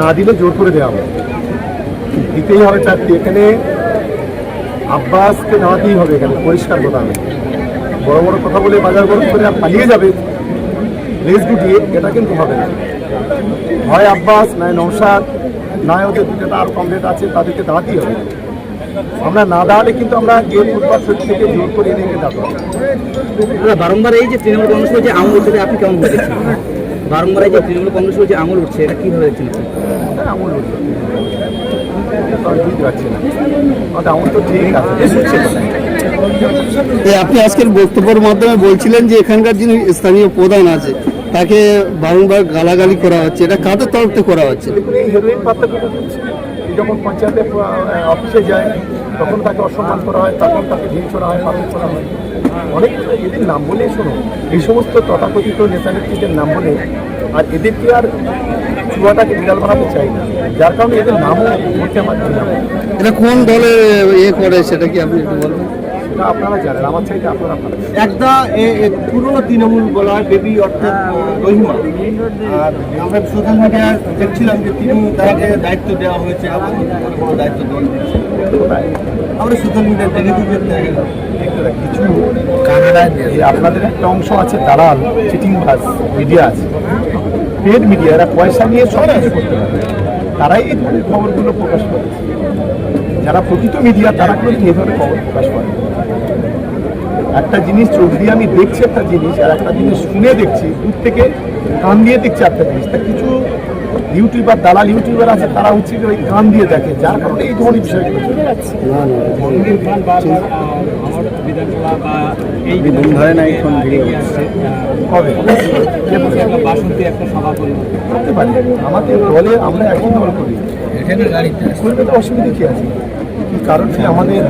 না দিলে জোর করে দেওয়া হবে। দিতেই হবে চারটি এখানে আব্বাসকে নেওয়াতেই হবে এখানে, পরিষ্কার কথা হবে বড় বড় কথা বলে বাজার গরম করে পালিয়ে যাবে, লেজ গুটিয়ে, এটা কিন্তু হবে না। হয় আব্বাস, নয় নৌসাদ নয় ওদের দুটো আর কমপ্লেট আছে, তাদেরকে দাঁড়াতেই হবে। আমরা না দাঁড়ালে কিন্তু আমরা গিয়ে ফুটপাথ থেকে জোর করে এনে দাঁড়াবো বারংবার এই যে তৃণমূল কংগ্রেসের যে আপনি কেমন বারংবার এই যে তৃণমূল কংগ্রেসের যে আঙুল উঠছে এটা কীভাবে দেখছেন কোথায়? এই আপনি আজকের বক্তব্যের মাধ্যমে বলছিলেন যে এখানকার যিনি স্থানীয় প্রধান আছে তাকে বারংবার গালাগালি করা হচ্ছে এটা কাদের তরফ থেকে করা হচ্ছে যখন পঞ্চায়েতে অফিসে যায়, তখন তাকে অসম্মান করা হয়, তখন তাকে ঢিল ছড়া হয়, পাথর ছোড়া হয়। অনেক এদের নাম বলে শোনো। এই সমস্ত তথাকথিত নেতা নেত্রীদের নাম বলে আর এদেরকে আর চুয়াটাকে বিড়াল বানাতে চাই না। যার কারণে এদের নামও হচ্ছে আমার। এটা কোন দলে ইয়ে করে সেটা কি আপনি একটু বলবেন? সেটা আপনারা জানেন আমার চাইতে আপনারা আপনারা জানেন। একটা পুরনো তৃণমূল বলা হয় বেবি অর্থাৎ রহিমা আর আমরা সোশ্যাল মিডিয়ায় দেখছিলাম যে তিনি তাকে দায়িত্ব দেওয়া হয়েছে আবার কোনো দায়িত্ব দল দিচ্ছে কোথায়? আমরা সোশ্যাল মিডিয়ায় দেখেছি যে কিছু আপনাদের একটা অংশ আছে দালাল চিটিং বাস মিডিয়া আছে। পেড মিডিয়া এরা পয়সা নিয়ে সব কিছু করতে পারে। তারাই এই ধরনের খবরগুলো প্রকাশ করে যারা প্রকৃত মিডিয়া তারা কিন্তু এই ধরনের খবর প্রকাশ করে একটা জিনিস চোখ দিয়ে আমি দেখছি একটা জিনিস আর একটা জিনিস শুনে দেখছি দূর থেকে কান দিয়ে দেখছি একটা জিনিস। তা কিছু ইউটিউবার দালাল ইউটিউবার আছে তারা হচ্ছে যে ওই কান দিয়ে দেখে যার কারণে এই ধরনের বিষয়গুলো চলে যাচ্ছে ধরে না এখন কবে? করতে পারি। আমাদের দলে আমরা একই দল করি। করবে তো অসুবিধা কি আছে? কারণ কি আমাদের?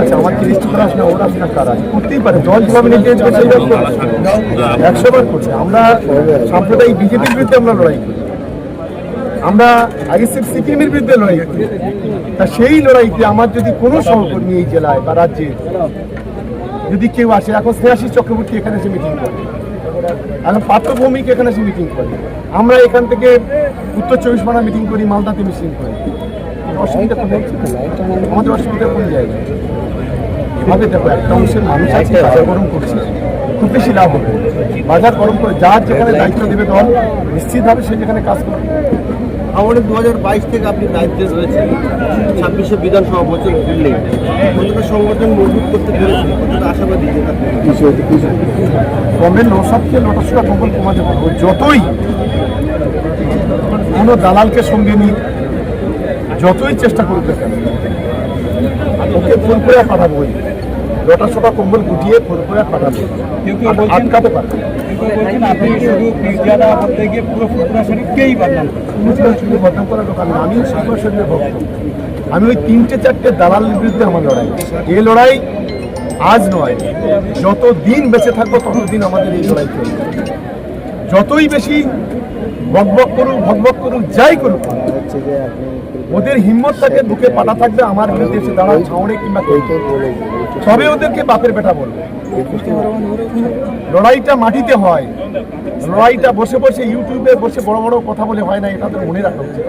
আছে? আমার করতেই পারে। নির্দেশ করছে। করছে। আমরা বিজেপির বিরুদ্ধে আমরা লড়াই করি। আমরা বিরুদ্ধে লড়াই করি। তা সেই লড়াইতে আমার যদি কোনো সহকর্মী এই জেলায় বা রাজ্যে যদি কেউ আসে, এখন স্নেহাশিস চক্রবর্তী এখানে এসে মিটিং করে। এখন পার্থ ভৌমিক এখানে এসে মিটিং করে। আমরা এখান থেকে উত্তর চব্বিশ পরগনা মিটিং করি, মালদাতে মিটিং করি। অসুবিধা হচ্ছে? আমাদের অসুবিধা কোন জায়গায় এভাবে দেখো একটা অংশের মানুষ আছে বাজার গরম করছে খুব বেশি লাভ হবে। বাজার গরম করে যার যেখানে দায়িত্ব দেবে দল নিশ্চিতভাবে সে যেখানে কাজ করবে। আমাদের দু হাজার বাইশ থেকে আপনি দায়িত্বে রয়েছেন ছাব্বিশে বিধানসভা বছর ঘুরলেই কতটা সংগঠন মজবুত করতে পেরেছে কতটা আশাবাদী কমের নৌসাদকে লোটাসুরা কম্বল কমাতে পারব যতই কোনো দালালকে সঙ্গে নিয়ে যতই চেষ্টা করতে কেন ওকে ফোন করে পাঠাবো ওই। লোটাসোটা কম্বল গুটিয়ে ফোন করে পাঠাবো। আটকাতে পারব শুধু বদনাম করার দোকান ভক্ত। আমি ওই তিনটে চারটে দালালের বিরুদ্ধে আমার লড়াই। এই লড়াই আজ নয়। যত দিন বেঁচে থাকব ততদিন আমাদের এই লড়াই চলবে। যতই বেশি বকবক করুক ভকবক করুক যাই করুক ওদের হিম্মত থাকে বুকে পাটা থাকবে আমার বিরুদ্ধে এসে দাঁড়াও ছাউড়ে কিংবা সবে ওদেরকে বাপের বেটা বলবে। লড়াইটা মাটিতে হয় লড়াইটা বসে বসে ইউটিউবে বসে বড় বড় কথা বলে হয় না এটা তো মনে রাখা উচিত।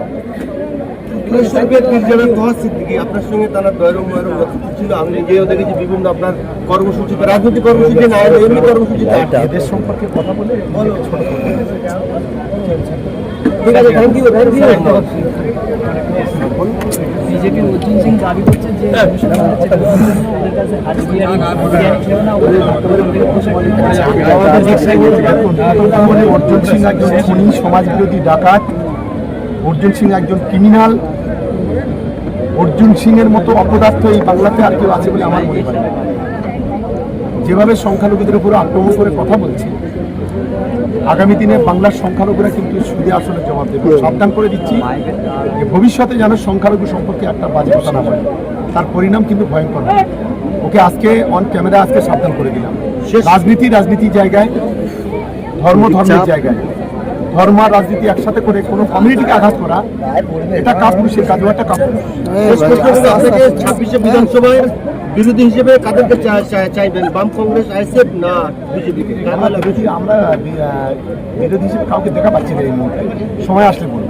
আপনার সঙ্গে তারা দয়রম ময়রম যথেষ্ট ছিল? আমি নিজেও দেখেছি বিভিন্ন আপনার কর্মসূচিতে রাজনৈতিক কর্মসূচি না এলে এমনি কর্মসূচিতে এদের সম্পর্কে কথা বলে ছোট। ঠিক আছে thank you thank you BJP Arjun Singh দাবি করছে যে অর্জুন সিং একজন খুনি সমাজ বিরোধী ডাকাত। অর্জুন সিং একজন ক্রিমিনাল অর্জুন সিং এর মতো অপদার্থ এই বাংলাতে আর কেউ আছে বলে আমার মনে হয় যেভাবে সংখ্যালঘুদের উপর আক্রমণ করে কথা বলছে আগামী দিনে বাংলার সংখ্যালঘুরা কিন্তু সুদে আসলে জবাব দেবে। সাবধান করে দিচ্ছি যে ভবিষ্যতে যেন সংখ্যালঘু সম্পর্কে একটা বাজে কথা না বলে। তার পরিণাম কিন্তু ভয়ঙ্কর হবে। ওকে আজকে অন ক্যামেরা আজকে সাবধান করে দিলাম। রাজনীতি রাজনীতি জায়গায় ধর্ম ধর্মের জায়গায়। ধর্ম আর রাজনীতি একসাথে করে কোনো কমিউনিটিকে আঘাত করা এটা কাপুরুষের কাজ একটা কাপুরুষ। ছাব্বিশে বিধানসভায় বিরোধী হিসেবে কাদেরকে চাইবেন? বাম কংগ্রেস আইসেফ না বিজেপিকে আমরা বিরোধী হিসেবে কাউকে দেখা পাচ্ছি না এই মুহূর্তে। সময় আসলে বলব